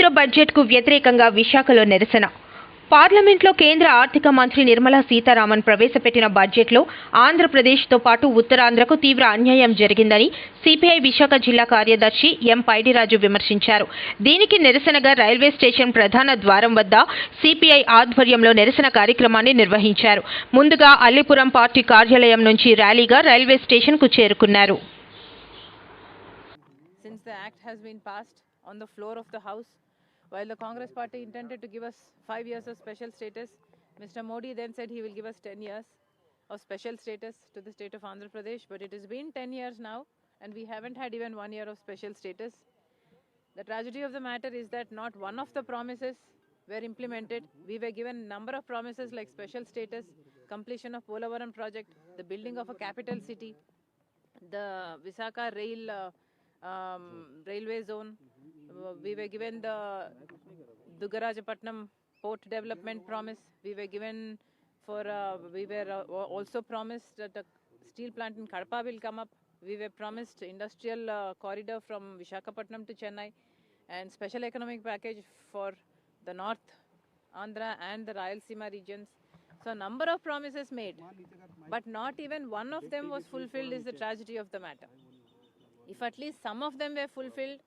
కేంద్ర బడ్జెట్కు వ్యతిరేకంగా విశాఖలో నిరసన. పార్లమెంట్లో కేంద్ర ఆర్థిక మంత్రి నిర్మలా సీతారామన్ ప్రవేశపెట్టిన బడ్జెట్లో ఆంధ్రప్రదేశ్తో పాటు ఉత్తరాంధ్రకు తీవ్ర అన్యాయం జరిగిందని సిపిఐ విశాఖ జిల్లా కార్యదర్శి ఎం పైడిరాజు విమర్శించారు. దీనికి నిరసనగా రైల్వే స్టేషన్ ప్రధాన ద్వారం వద్ద సిపిఐ ఆధ్వర్యంలో నిరసన కార్యక్రమాన్ని నిర్వహించారు. ముందుగా అల్లిపురం పార్టీ కార్యాలయం నుంచి ర్యాలీగా రైల్వే స్టేషన్కు చేరుకున్నారు. Since the act has been passed on the floor of the House. While the Congress party intended to give us five years of special status, Mr. Modi then said he will give us 10 years of special status to the state of Andhra Pradesh. But it has been 10 years now, and we haven't had even one year of special status. The tragedy of the matter is that not one of the promises were implemented. We were given a number of promises like special status, completion of Polavaram project, the building of a capital city, the Visakha rail uh, um, railway zone. We were given the Dugarajapatnam port development promise. We were given for uh, we were uh, also promised that the steel plant in Kadapa will come up. We were promised industrial uh, corridor from Vishakhapatnam to Chennai and special economic package for the North Andhra and the Rayalaseema regions. So a number of promises made, but not even one of them was fulfilled is the tragedy of the matter. If at least some of them were fulfilled,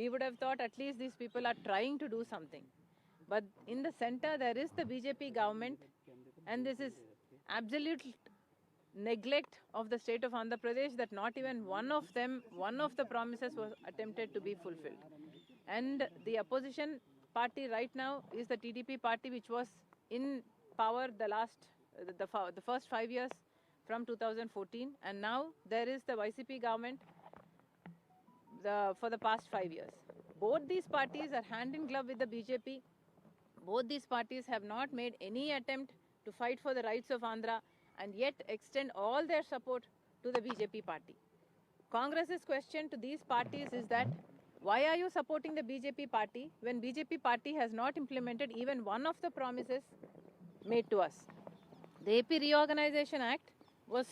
we would have thought at least these people are trying to do something. But in the center, there is the BJP government, and this is absolute neglect of the state of Andhra Pradesh that not even one of them, one of the promises was attempted to be fulfilled. And the opposition party right now is the TDP party, which was in power the last, the, the, the first five years from 2014, and now there is the YCP government the, for the past five years. Both these parties are hand in glove with the BJP. Both these parties have not made any attempt to fight for the rights of Andhra and yet extend all their support to the BJP party. Congress's question to these parties is that why are you supporting the BJP party when BJP party has not implemented even one of the promises made to us? The AP Reorganization Act was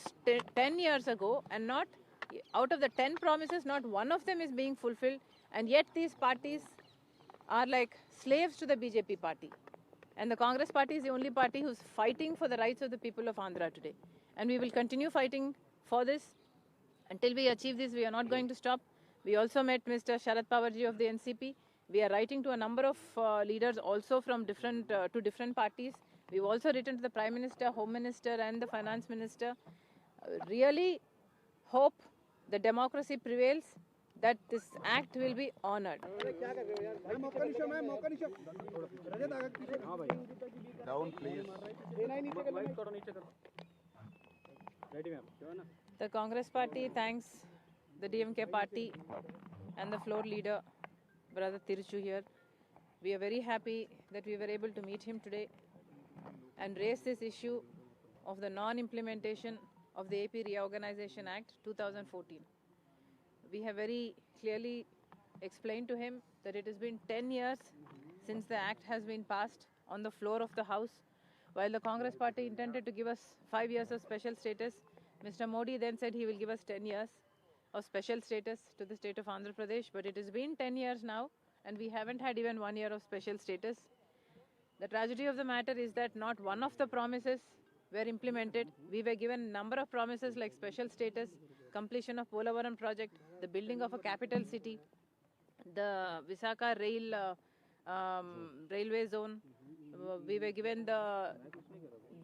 10 years ago, and not out of the 10 promises, not one of them is being fulfilled, and yet these parties are like slaves to the BJP party. And the Congress party is the only party who's fighting for the rights of the people of Andhra today. And we will continue fighting for this until we achieve this. We are not going to stop. We also met Mr. Sharad Pawarji of the NCP. We are writing to a number of uh, leaders also from different uh, to different parties. We've also written to the Prime Minister, Home Minister, and the Finance Minister. Uh, really hope the democracy prevails, that this act will be honored. Down. The Congress party thanks the DMK party and the floor leader, Brother Tiruchu here. We are very happy that we were able to meet him today and raise this issue of the non-implementation of the AP Reorganization Act 2014. We have very clearly explained to him that it has been 10 years since the act has been passed on the floor of the House. While the Congress party intended to give us five years of special status, Mr. Modi then said he will give us 10 years of special status to the state of Andhra Pradesh. But it has been 10 years now, and we haven't had even one year of special status. The tragedy of the matter is that not one of the promises were implemented. We were given a number of promises like special status, completion of Polavaram project, the building of a capital city, the Visakha rail uh, um, railway zone. Uh, We were given the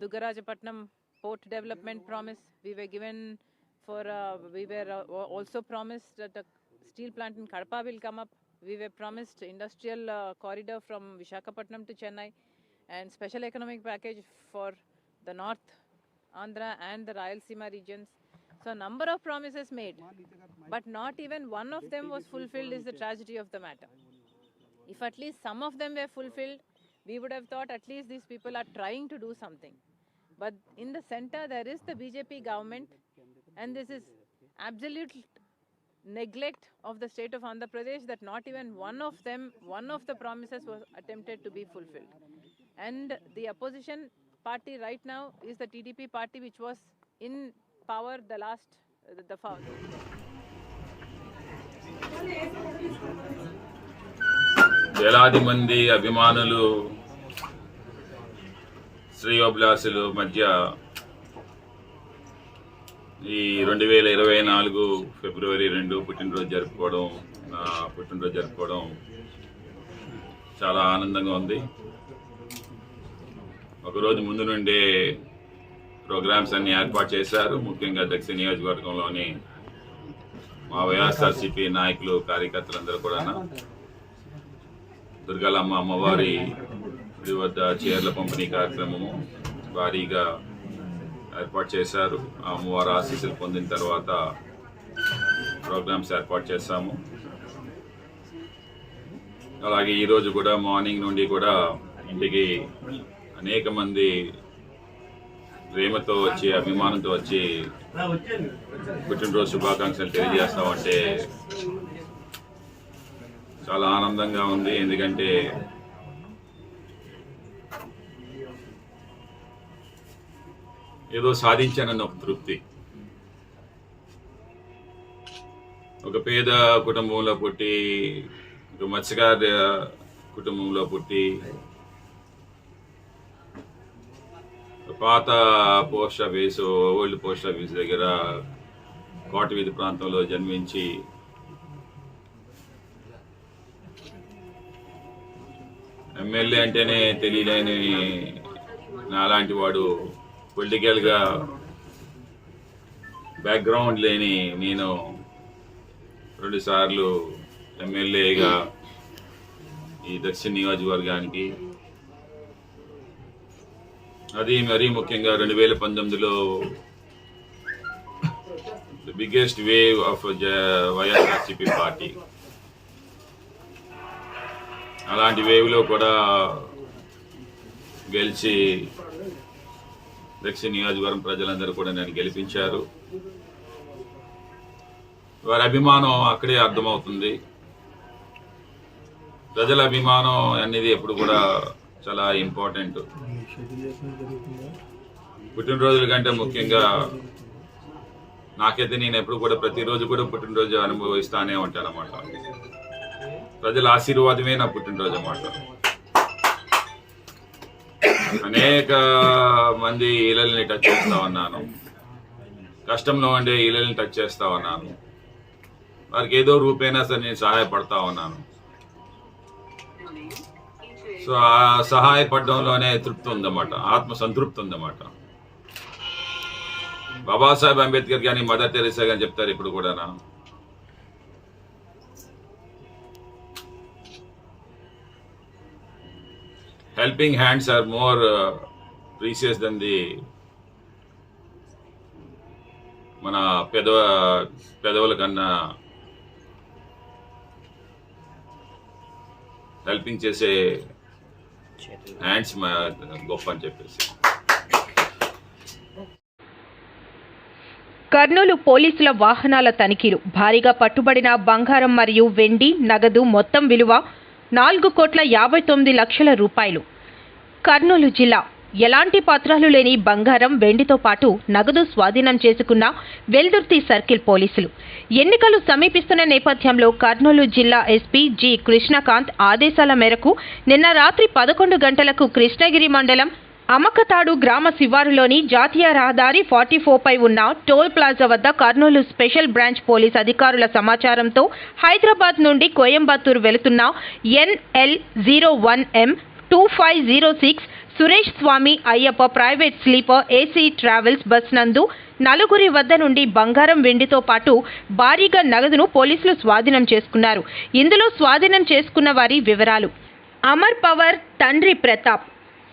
Dugarajapatnam port development promise. We were given for uh, we were uh, also promised that the steel plant in Kadapa will come up. We were promised industrial uh, corridor from Vishakhapatnam to Chennai and special economic package for the North Andhra and the Rayalaseema regions. So a number of promises made, but not even one of them was fulfilled is the tragedy of the matter. If at least some of them were fulfilled, we would have thought at least these people are trying to do something. But in the center, there is the BJP government, and this is absolute neglect of the state of Andhra Pradesh that not even one of them, one of the promises was attempted to be fulfilled. And the opposition party right now is the TDP party, which was in power the last, the, the, వేలాది మంది అభిమానులు శ్రేయోభిలాసులు మధ్య ఈ రెండు వేల ఇరవై నాలుగు ఫిబ్రవరి రెండు పుట్టినరోజు జరుపుకోవడం నా పుట్టినరోజు జరుపుకోవడం చాలా ఆనందంగా ఉంది. ఒకరోజు ముందు నుండే ప్రోగ్రామ్స్ అన్ని ఏర్పాటు చేశారు. ముఖ్యంగా దక్షిణ నియోజకవర్గంలోని మా వైఎస్ఆర్సీపీ నాయకులు కార్యకర్తలందరూ కూడా. దుర్గాలమ్మ అమ్మవారి గుడి వద్ద చీరల పంపిణీ కార్యక్రమము భారీగా ఏర్పాటు చేశారు. ఆ అమ్మవారి ఆశీస్సులు పొందిన తర్వాత ప్రోగ్రామ్స్ ఏర్పాటు చేశాము. అలాగే ఈరోజు కూడా మార్నింగ్ నుండి కూడా ఇంటికి అనేక మంది ప్రేమతో వచ్చి అభిమానంతో వచ్చి పుట్టినరోజు శుభాకాంక్షలు తెలియజేస్తామంటే చాలా ఆనందంగా ఉంది. ఎందుకంటే ఏదో సాధించానన్న ఒక తృప్తి. ఒక పేద కుటుంబంలో పుట్టి ఒక మత్స్యకార కుటుంబంలో పుట్టి పాత post office old post office దగ్గర కోటవీధి ప్రాంతంలో జన్మించి ఎమ్మెల్యే అంటేనే తెలియలేని నాలాంటి వాడు పొలిటికల్గా బ్యాక్గ్రౌండ్ లేని నేను రెండుసార్లు ఎమ్మెల్యేగా ఈ దక్షిణ నియోజకవర్గానికి అది మరీ ముఖ్యంగా రెండు వేల పంతొమ్మిదిలో the biggest wave of YSRCP party. అలాంటి వేవ్లో కూడా గెలిచి దక్షిణ నియోజకవర్గం ప్రజలందరూ కూడా నన్ను గెలిపించారు. వారి అభిమానం అక్కడే అర్థమవుతుంది. ప్రజల అభిమానం అనేది ఎప్పుడు కూడా చాలా ఇంపార్టెంట్ పుట్టినరోజుల కంటే ముఖ్యంగా నాకైతే నేను ఎప్పుడు కూడా ప్రతిరోజు కూడా పుట్టినరోజు అనుభవిస్తానే ఉంటాను అన్నమాట. ప్రజల ఆశీర్వాదమే నా పుట్టినరోజు అన్నమాట. అనేక మంది ఇళ్ళని టచ్ చేస్తా ఉన్నాను. కష్టంలో ఉండే ఇళ్ళని టచ్ చేస్తా ఉన్నాను. వారికి ఏదో రూపైనా సరే నేను సహాయపడతా ఉన్నాను. సో ఆ సహాయపడడంలోనే తృప్తి ఉందన్నమాట. ఆత్మ సంతృప్తి ఉందన్నమాట. బాబాసాహెబ్ అంబేద్కర్ కానీ మదర్ తెరీసా కానీ చెప్తారు ఇప్పుడు కూడా helping hands are more precious than the మన పెదవ పెదవుల కన్నా హెల్పింగ్ చేసే హ్యాండ్స్ గొప్ప అని చెప్పేసి కర్నూలు పోలీసుల వాహనాల తనిఖీలు. భారీగా పట్టుబడిన బంగారం మరియు వెండి నగదు మొత్తం విలువ నాలుగు కోట్ల యాభై తొమ్మిది లక్షల రూపాయలు. కర్నూలు జిల్లా ఎలాంటి పత్రాలు లేని బంగారం వెండితో పాటు నగదు స్వాధీనం చేసుకున్న వెల్దుర్తి సర్కిల్ పోలీసులు. ఎన్నికలు సమీపిస్తున్న నేపథ్యంలో కర్నూలు జిల్లా ఎస్పీ జి కృష్ణకాంత్ ఆదేశాల మేరకు నిన్న రాత్రి పదకొండు గంటలకు కృష్ణగిరి మండలం అమకతాడు గ్రామ శివారులోని జాతీయ రహదారి ఫార్టీ పై ఉన్న టోల్ ప్లాజా వద్ద కర్నూలు స్పెషల్ బ్రాంచ్ పోలీస్ అధికారుల సమాచారంతో హైదరాబాద్ నుండి కోయంబత్తూరు వెళుతున్న NL zero one M two five zero six Suresh Swamy Ayyappa private sleeper AC travels bus నందు నలుగురి వద్ద నుండి బంగారం వెండితో పాటు భారీగా నగదును పోలీసులు స్వాధీనం చేసుకున్నారు. ఇందులో స్వాధీనం చేసుకున్న వారి వివరాలు. అమర్ పవర్ తండ్రి ప్రతాప్.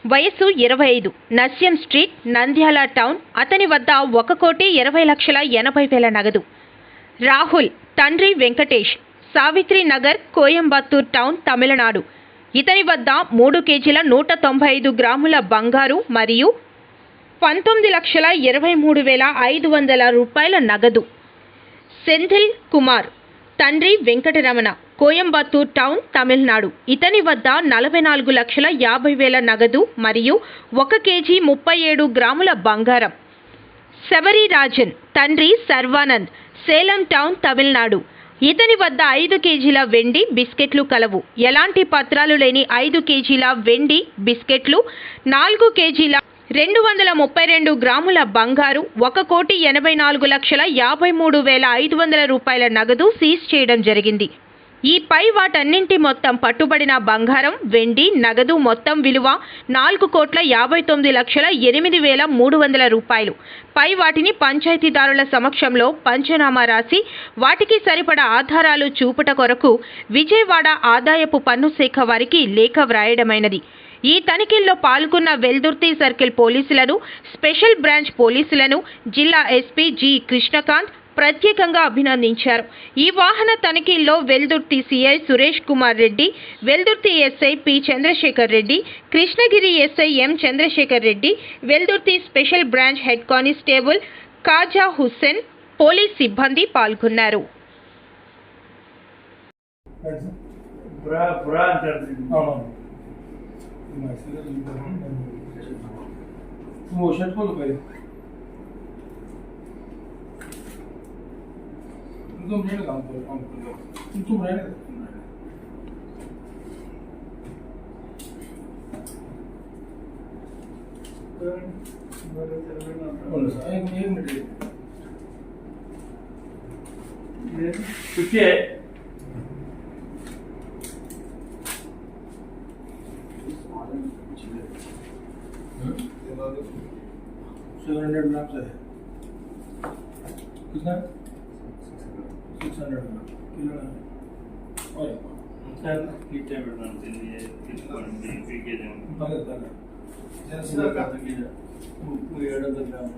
వయస్సు ఇరవై ఐదు నస్యం స్ట్రీట్ నంద్యాల టౌన్. అతని వద్ద ఒక కోటి ఇరవై లక్షల ఎనభై వేల నగదు. రాహుల్ తండ్రి వెంకటేష్. సావిత్రి నగర్ కోయంబత్తూర్ టౌన్ తమిళనాడు. ఇతని వద్ద మూడు కేజీల నూట తొంభై ఐదు గ్రాముల బంగారు మరియు పంతొమ్మిది లక్షల ఇరవై మూడు వేల ఐదు వందల రూపాయల నగదు. సెంథిల్ కుమార్ తండ్రి వెంకటరమణ కోయంబత్తూర్ టౌన్ తమిళనాడు. ఇతని వద్ద నలభై నాలుగు లక్షల యాభై వేల నగదు మరియు ఒక కేజీ ముప్పై ఏడు గ్రాముల బంగారం. శబరి రాజన్ తండ్రి సర్వానంద్ సేలం టౌన్ తమిళనాడు. ఇతని వద్ద ఐదు కేజీల వెండి బిస్కెట్లు కలవు. ఎలాంటి పత్రాలు లేని ఐదు కేజీల వెండి బిస్కెట్లు నాలుగు కేజీల రెండు వందల ముప్పై రెండు గ్రాముల బంగారు ఒక కోటి ఎనభై నాలుగు లక్షల యాభై మూడు వేల ఐదు వందల రూపాయల నగదు సీజ్ చేయడం జరిగింది. ఈ పై వాటన్నింటి మొత్తం పట్టుబడిన బంగారం వెండి నగదు మొత్తం విలువ నాలుగు కోట్ల యాభై తొమ్మిది లక్షల ఎనిమిది వేల మూడు వందల రూపాయలు. పై వాటిని పంచాయతీదారుల సమక్షంలో పంచనామా రాసి వాటికి సరిపడా ఆధారాలు చూపుట కొరకు విజయవాడ ఆదాయపు పన్ను శాఖ వారికి లేఖ వ్రాయడమైనది. ఈ తనిఖీల్లో పాల్గొన్న వెల్దుర్తి సర్కిల్ పోలీసులను స్పెషల్ బ్రాంచ్ పోలీసులను జిల్లా ఎస్పీ జి కృష్ణకాంత్ ప్రత్యేకంగా అభినందించారు ఈ వాహన తనిఖీల్లో Veldurthi CI Suresh Kumar Reddy Veldurthi SI P Chandrasekhar Reddy Krishnagiri SI M Chandrasekhar Reddy Veldurthi special branch head constable Khaja Hussain police సిబ్బంది పాల్గొన్నారు బ్రా तुम रहने दो हमको हम तुम तुम रहने दो तुम रहने छुट्टी है सेवन हंड्रेड नाम से है। कितना? सर कितने मिनट बनते हैं किस पर भी के जाएँ भगत भगत जनसना का के जाएँ वो ये डर बन रहा है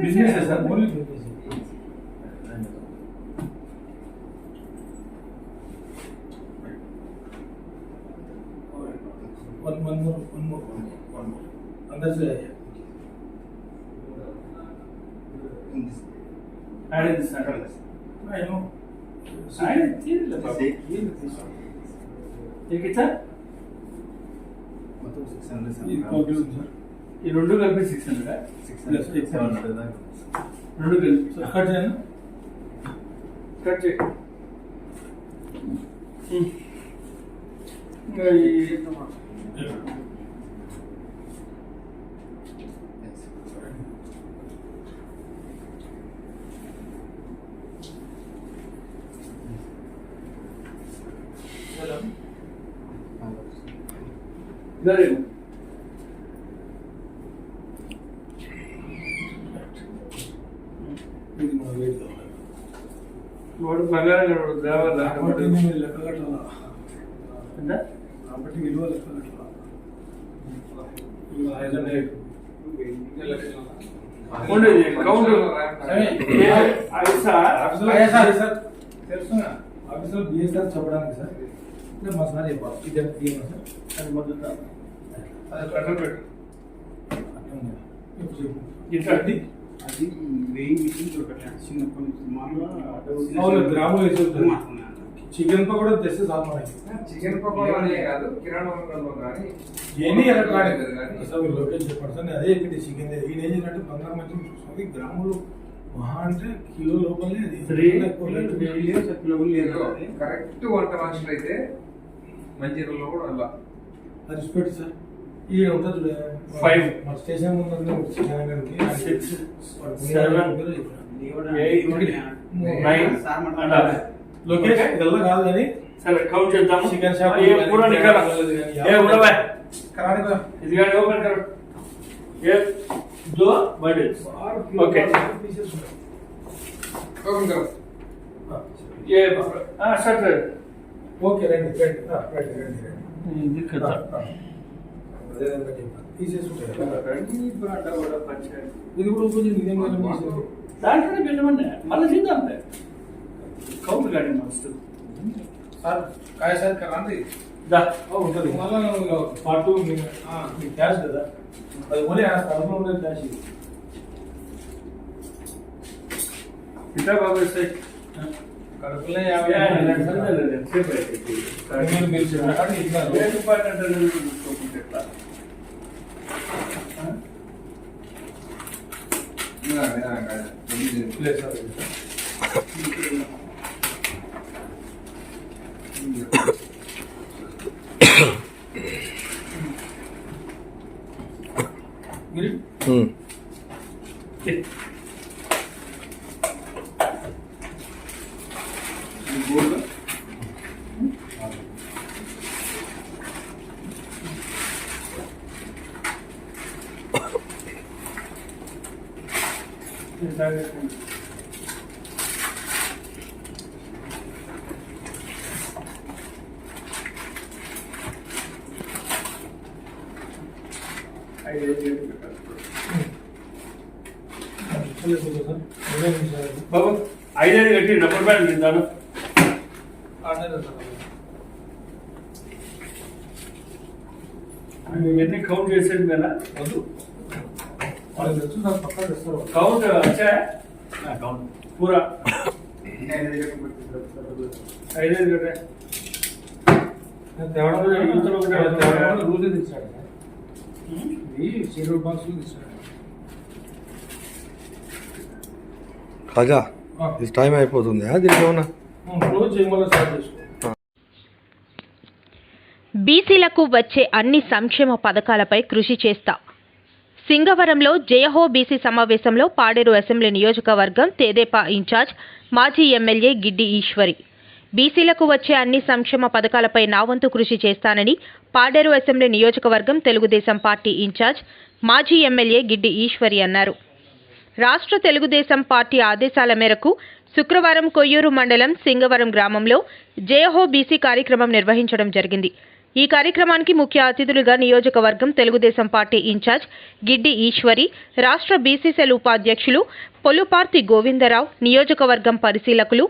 बिज़नेस है सर बोलिए One, one more, one more, one more, one more. अंदर से आइए అడిగింది సార్ ఏమో. ఆయన తీరలేదు సార్. ఈ రెండు కలిపి six hundred plus six hundred రెండు కలిపి. కట్ చేయను? కట్ చేయ. ఇంకా ఈ ఇదే మన వెయిట్ వాడు బంగారం దేవాలి లెక్క కట్టాలా కాబట్టి విలువ లెక్క కట్టాలా ఆఫీసులో బిఎస్ఆర్ చెప్పడానికి సార్. మా సార్ చెప్పాలి ఇది సార్ అది మొదట అది పెట్టు. చెప్పు ఇట్లా. అది వెయ్యి మిషన్స్ ఒకటి చిన్న కొన్ని మామూలుగా అవును గ్రాములు వేసి ఉంటుంది. చికెన్ పకోడా తెస్తే మనకి చికెన్ పకోడా అనే కాదు కిరాణా దుకాణంలో కానీ ఎన్ని ఎలక్ట్రానిక్ అసలు లొకేషన్ చెప్పండి. సార్ అదే ఇక్కడ చికెన్ ఈయన ఏం చేసినట్టు బంగారం మంచి చూసుకోండి గ్రాములు మహా అంటే కిలో లోపలనే అది. కరెక్ట్ వంట మనుషులు అయితే మంచిర్యాలలో కూడా అలా. అది రెస్పెక్ట్ సార్ ఈ ఉంటుంది చూడ Five. మన స్టేషన్ ముందు. Nine. And half. లొకేషన్ ఇదల్లా కాదు కానీ సరే కౌంట్ చేద్దాము. చికెన్ షాప్ ఏ పూరా నికల ఏ ఉండవా. కరాని కదా ఇది గాని ఓపెన్ కర్. ఏ దో బడి ఓకే ఓపెన్ కరో. ఏ ఆ సర్ ఓకే రండి రండి. రండి రండి ఇది కదా ఇది కూడా కొంచెం దాంట్లోనే పెట్టమండి మళ్ళీ చేద్దాం కౌంట్ గాడి మస్తు సార్ కాయ సార్ కరాంది దా ఉంటుంది మళ్ళా పాటు మీ క్యాష్ కదా అది ఓన్లీ ఆ స్థలంలో ఉండేది క్యాష్ ఇది ఇట్లా బాబు సార్ కడుపులో యాభై మీరు మీరు చెప్పిన కాడికి ప్లేస్ బాబు ఐదైదు కట్టి రబ్బర్ బ్యాండ్ తింటాను ఇవన్నీ కౌంట్ చేసేది కదా? వద్దు. కౌంట్ వచ్చా? కౌంట్ పూరా ఐదైదు కట్టే. తేవడం రూలే తెచ్చాడు ఇది జీరో బాక్స్లో తెచ్చాడు ఖాజా. ఇది టైం అయిపోతుంది. దీనికి ఏమన్నా? బీసీలకు వచ్చే అన్ని సంక్షేమ పథకాలపై కృషి చేస్తా. సింగవరంలో జయహో బీసీ సమావేశంలో పాడేరు అసెంబ్లీ నియోజకవర్గం తేదేపా ఇన్ఛార్జ్ మాజీ ఎమ్మెల్యే గిడ్డి ఈశ్వరి. బీసీలకు వచ్చే అన్ని సంక్షేమ పథకాలపై నా వంతు కృషి చేస్తానని పాడేరు అసెంబ్లీ నియోజకవర్గం తెలుగుదేశం పార్టీ ఇన్ఛార్జ్ మాజీ ఎమ్మెల్యే గిడ్డి ఈశ్వరి అన్నారు. రాష్ట్ర తెలుగుదేశం పార్టీ ఆదేశాల మేరకు శుక్రవారం కొయ్యూరు మండలం సింగవరం గ్రామంలో జయహో బీసీ కార్యక్రమం నిర్వహించడం జరిగింది. ఈ కార్యక్రమానికి ముఖ్య అతిథులుగా నియోజకవర్గం తెలుగుదేశం పార్టీ ఇన్ఛార్జ్ గిడ్డి ఈశ్వరి రాష్ట్ర బీసీ సెల్ ఉపాధ్యక్షులు పొల్లుపార్తి గోవిందరావు నియోజకవర్గం పరిశీలకులు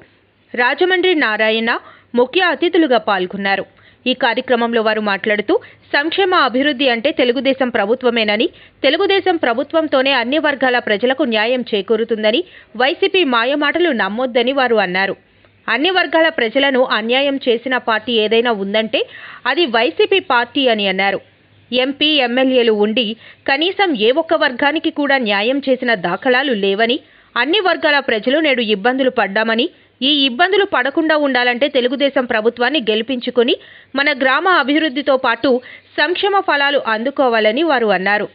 రాజమండ్రి నారాయణ ముఖ్య అతిథులుగా పాల్గొన్నారు. ఈ కార్యక్రమంలో వారు మాట్లాడుతూ సంక్షేమ అభివృద్ధి అంటే తెలుగుదేశం ప్రభుత్వమేనని తెలుగుదేశం ప్రభుత్వంతోనే అన్ని వర్గాల ప్రజలకు న్యాయం చేకూరుతుందని వైసీపీ మాయమాటలు నమ్మొద్దని వారు అన్నారు. అన్ని వర్గాల ప్రజలను అన్యాయం చేసిన పార్టీ ఏదైనా ఉందంటే అది వైసీపీ పార్టీ అని అన్నారు. ఎంపీ ఎమ్మెల్యేలు ఉండి కనీసం ఏ ఒక్క వర్గానికి కూడా న్యాయం చేసిన దాఖలాలు లేవని అన్ని వర్గాల ప్రజలు నేడు ఇబ్బందులు పడ్డామని ఈ ఇబ్బందులు పడకుండా ఉండాలంటే తెలుగుదేశం ప్రభుత్వాన్ని గెలిపించుకుని మన గ్రామ అభివృద్ధితో పాటు సంక్షేమ ఫలాలు అందుకోవాలని వారు అన్నారు.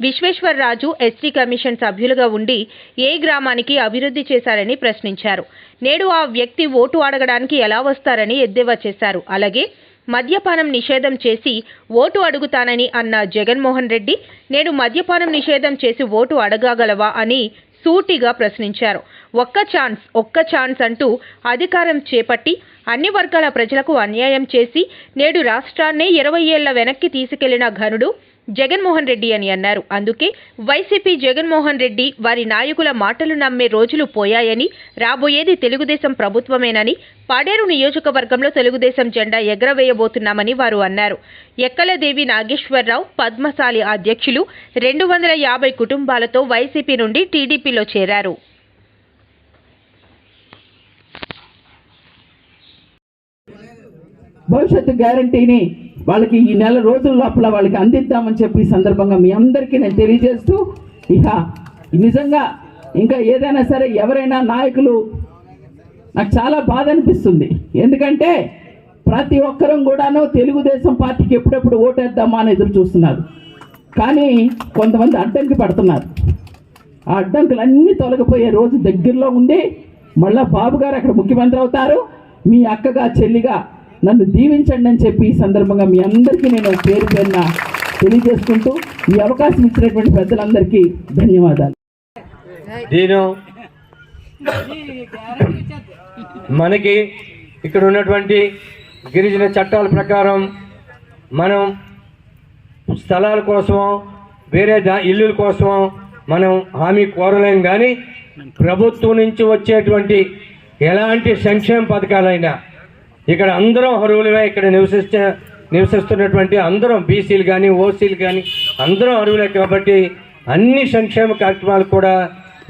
విశ్వేశ్వరరాజు ఎస్టీ కమిషన్ సభ్యులుగా ఉండి ఏ గ్రామానికి అభివృద్ధి చేశారని ప్రశ్నించారు. నేడు ఆ వ్యక్తి ఓటు అడగడానికి ఎలా వస్తారని ఎద్దేవా చేశారు. అలాగే మద్యపానం నిషేధం చేసి ఓటు అడుగుతానని అన్న జగన్మోహన్ రెడ్డి నేడు మద్యపానం నిషేధం చేసి ఓటు అడగగలవా అని సూటిగా ప్రశ్నించారు. ఒక్క ఛాన్స్ ఒక్క ఛాన్స్ అంటూ అధికారం చేపట్టి అన్ని వర్గాల ప్రజలకు అన్యాయం చేసి నేడు రాష్ట్రాన్నే ఇరవై ఏళ్ళ వెనక్కి తీసుకెళ్ళిన ఘనుడు జగన్మోహన్ రెడ్డి అని అన్నారు. అందుకే వైసీపీ జగన్మోహన్ రెడ్డి వారి నాయకుల మాటలు నమ్మే రోజులు పోయాయని రాబోయేది తెలుగుదేశం ప్రభుత్వమేనని పాడేరు నియోజకవర్గంలో తెలుగుదేశం జెండా ఎగరవేయబోతున్నామని వారు అన్నారు. ఎక్కలదేవి నాగేశ్వరరావు పద్మశాలి అధ్యక్షులు రెండు వందల యాభై కుటుంబాలతో వైసీపీ నుండి టీడీపీలో చేరారు. భవిష్యత్తు గ్యారంటీని వాళ్ళకి ఈ నెల రోజుల లోపల వాళ్ళకి అందిద్దామని చెప్పి ఈ సందర్భంగా మీ అందరికీ నేను తెలియజేస్తూ ఇక నిజంగా ఇంకా ఏదైనా సరే ఎవరైనా నాయకులు నాకు చాలా బాధ అనిపిస్తుంది. ఎందుకంటే ప్రతి ఒక్కరం కూడాను తెలుగుదేశం పార్టీకి ఎప్పుడెప్పుడు ఓటేద్దామా అని ఎదురు చూస్తున్నారు. కానీ కొంతమంది అడ్డంకి పడుతున్నారు. ఆ అడ్డంకులన్నీ తొలగిపోయే రోజు దగ్గరలో ఉంది. మళ్ళీ బాబు గారు అక్కడ ముఖ్యమంత్రి అవుతారు. మీ అక్కగా చెల్లిగా నన్ను దీవించండి అని చెప్పి ఈ సందర్భంగా మీ అందరికీ నేను పేరు పేరున తెలియజేసుకుంటూ ఈ అవకాశం ఇచ్చినటువంటి పెద్దలందరికీ ధన్యవాదాలు. నేను మనకి ఇక్కడ ఉన్నటువంటి గిరిజన చట్టాల ప్రకారం మనం స్థలాల కోసం వేరే దా ఇల్లుల కోసం మనం హామీ కోరలేం కానీ ప్రభుత్వం నుంచి వచ్చేటువంటి ఎలాంటి సంక్షేమ పథకాలైనా ఇక్కడ అందరం అర్హులమే ఇక్కడ నివసిస్తే నివసిస్తున్నటువంటి అందరం బీసీలు కానీ ఓసీలు కానీ అందరం అర్హులే కాబట్టి అన్ని సంక్షేమ కార్యక్రమాలు కూడా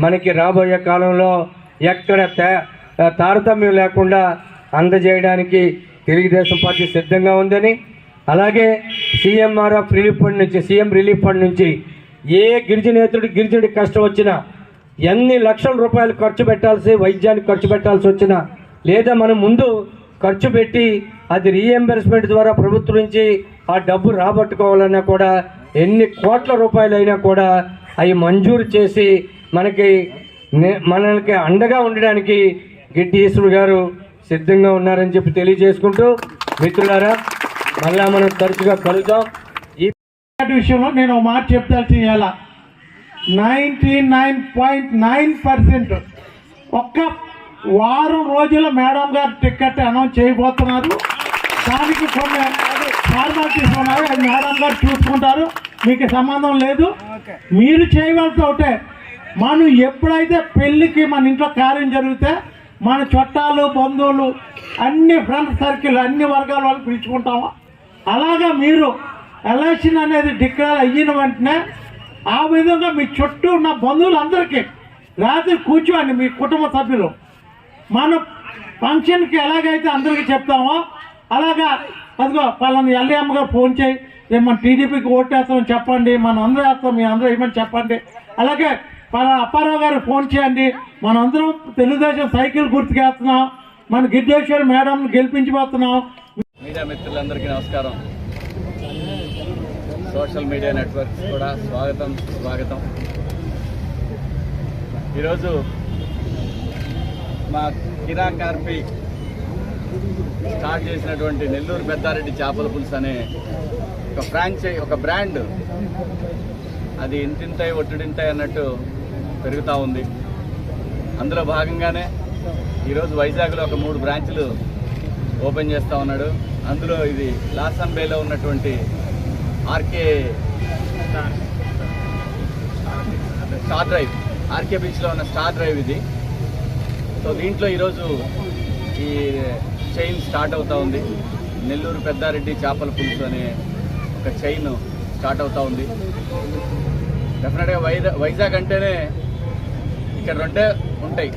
మనకి రాబోయే కాలంలో ఎక్కడ తారతమ్యం లేకుండా అందజేయడానికి తెలుగుదేశం పార్టీ సిద్ధంగా ఉందని అలాగే సీఎంఆర్ఎఫ్ రిలీఫ్ ఫండ్ నుంచి సీఎం రిలీఫ్ ఫండ్ నుంచి ఏ గిరిజనేతుడు గిరిజనుడి కష్టం వచ్చినా ఎన్ని లక్షల రూపాయలు ఖర్చు పెట్టాల్సి వైద్యానికి ఖర్చు పెట్టాల్సి వచ్చినా లేదా మనం ముందు ఖర్చు పెట్టి అది రీఎంబర్స్మెంట్ ద్వారా ప్రభుత్వం నుంచి ఆ డబ్బు రాబట్టుకోవాలన్నా కూడా ఎన్ని కోట్ల రూపాయలు అయినా కూడా అవి మంజూరు చేసి మనకి నే- మనకి అండగా ఉండడానికి గిడ్డి ఈశ్వరు గారు సిద్ధంగా ఉన్నారని చెప్పి తెలియజేసుకుంటూ మిత్రులారా మళ్ళా మనం తరచుగా కలుద్దాం. ఈ విషయంలో నేను మాట చెప్తాల్సి ఎలా? Ninety nine point nine percent ఒక్క వారం రోజుల మేడం గారు టికెట్ అనౌన్స్ చేయబోతున్నారు. దానికి కొన్ని ఫార్మాలిటీస్ ఉన్నాయి. అది మేడం గారు చూసుకుంటారు. మీకు సంబంధం లేదు. మీరు చేయవలసి ఒకటే. మనం ఎప్పుడైతే పెళ్ళికి మన ఇంట్లో కార్యం జరిగితే మన చుట్టాలు బంధువులు అన్ని ఫ్రెండ్ సర్కిల్ అన్ని వర్గాల వాళ్ళు పిలుచుకుంటామో. అలాగా మీరు ఎలక్షన్ అనేది డిక్లేర్ అయిన వెంటనే ఆ విధంగా మీ చుట్టూ ఉన్న బంధువులందరికీ రాత్రి కూర్చోండి మీ కుటుంబ సభ్యులు. మన ఫంక్షన్కి ఎలాగైతే అందరికీ చెప్తామో అలాగా అదిగో వాళ్ళని ఎల్ఏఎం గారు ఫోన్ చేయి రేపు మన టీడీపీకి ఓటేస్తామని చెప్పండి మనం అందరూ వేస్తాం మీ అందరూ ఏమని చెప్పండి. అలాగే వాళ్ళ అప్పారావు గారు ఫోన్ చేయండి మనం అందరం తెలుగుదేశం సైకిల్ గుర్తుకేస్తున్నాం మన గిడ్డేశ్వరి మేడం గెలిపించిపోతున్నాం మీడియా మిత్రులందరికీ నమస్కారం. సోషల్ మీడియా నెట్వర్క్స్ కూడా స్వాగతం స్వాగతం ఈరోజు మా కిరా కార్పి స్టార్ట్ చేసినటువంటి నెల్లూరు పెద్దారెడ్డి చేపల పులుసు అనే ఒక ఫ్రాంచైజ్ ఒక బ్రాండ్. అది ఇంతింతాయి ఒట్టుడింతై అన్నట్టు పెరుగుతూ ఉంది. అందులో భాగంగానే ఈరోజు వైజాగ్లో ఒక మూడు బ్రాంచ్లు ఓపెన్ చేస్తూ ఉన్నాడు. అందులో ఇది లాసంబేలో ఉన్నటువంటి ఆర్కే స్టార్ డ్రైవ్. ఆర్కే బీచ్లో ఉన్న స్టార్ డ్రైవ్ ఇది. సో దీంట్లో ఈరోజు ఈ చైన్ స్టార్ట్ అవుతూ ఉంది. నెల్లూరు పెద్దారెడ్డి చేపల పులుసు అనే ఒక చైన్ స్టార్ట్ అవుతూ ఉంది. డెఫినెట్గా వైజా వైజాగ్ అంటేనే ఇక్కడ రెండే ఉంటాయి.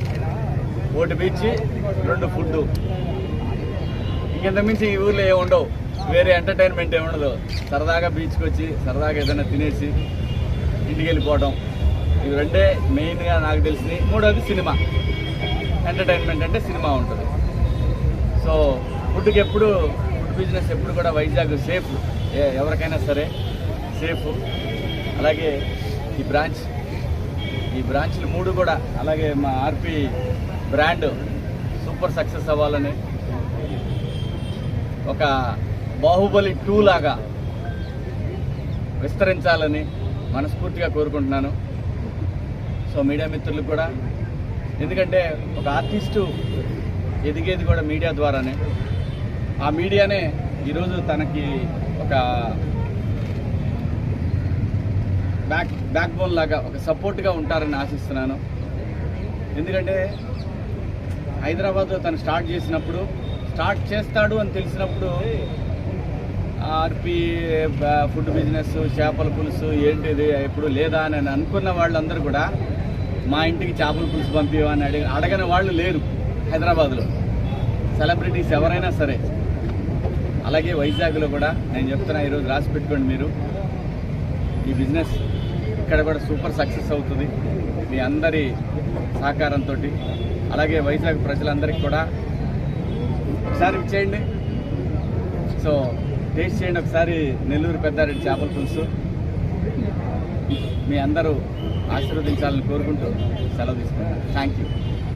ఒకటి బీచ్ రెండు ఫుడ్ ఇంకెంత మించి ఈ ఊర్లో ఏమి ఉండవు. వేరే ఎంటర్టైన్మెంట్ ఏమి ఉండదు. సరదాగా బీచ్కి వచ్చి సరదాగా ఏదైనా తినేసి ఇంటికి వెళ్ళిపోవడం ఇవి రెండే మెయిన్గా నాకు తెలిసింది మూడోది సినిమా. ఎంటర్టైన్మెంట్ అంటే సినిమా ఉంటుంది. సో ఫుడ్కి ఎప్పుడు ఫుడ్ బిజినెస్ ఎప్పుడు కూడా వైజాగ్ సేఫ్. ఎవరికైనా సరే సేఫ్. అలాగే ఈ బ్రాంచ్ ఈ బ్రాంచ్లు మూడు కూడా. అలాగే మా ఆర్పి బ్రాండ్ సూపర్ సక్సెస్ అవ్వాలని ఒక బాహుబలి టూ లాగా విస్తరించాలని మనస్ఫూర్తిగా కోరుకుంటున్నాను. సో మీడియా మిత్రులు కూడా ఎందుకంటే ఒక ఆర్టిస్టు ఎదిగేది కూడా మీడియా ద్వారానే. ఆ మీడియానే ఈరోజు తనకి ఒక బ్యాక్ బ్యాక్ బోన్ లాగా ఒక సపోర్ట్గా ఉంటారని ఆశిస్తున్నాను. ఎందుకంటే హైదరాబాద్లో తను స్టార్ట్ చేసినప్పుడు స్టార్ట్ చేస్తాడు అని తెలిసినప్పుడు ఆర్పి ఫుడ్ బిజినెస్ చేపల పులుసు ఏంటిది ఎప్పుడు లేదా అని అనుకున్న వాళ్ళందరూ కూడా మా ఇంటికి చేపల పులుసు పంపివని అడిగి అడగని వాళ్ళు లేరు హైదరాబాద్లో. సెలబ్రిటీస్ ఎవరైనా సరే. అలాగే వైజాగ్లో కూడా నేను చెప్తున్నా ఈరోజు రాసి పెట్టుకోండి మీరు. ఈ బిజినెస్ ఇక్కడ కూడా సూపర్ సక్సెస్ అవుతుంది. మీ అందరి సహకారంతో అలాగే వైజాగ్ ప్రజలందరికీ కూడా ఒకసారి చేయండి. సో టేస్ట్ చేయండి ఒకసారి. నెల్లూరు పెద్దారెడ్డి చేపల పులుసు. మీ అందరూ ఆశీర్వదించాలని కోరుకుంటూ సెలవు తీసుకుంటాను. Thank you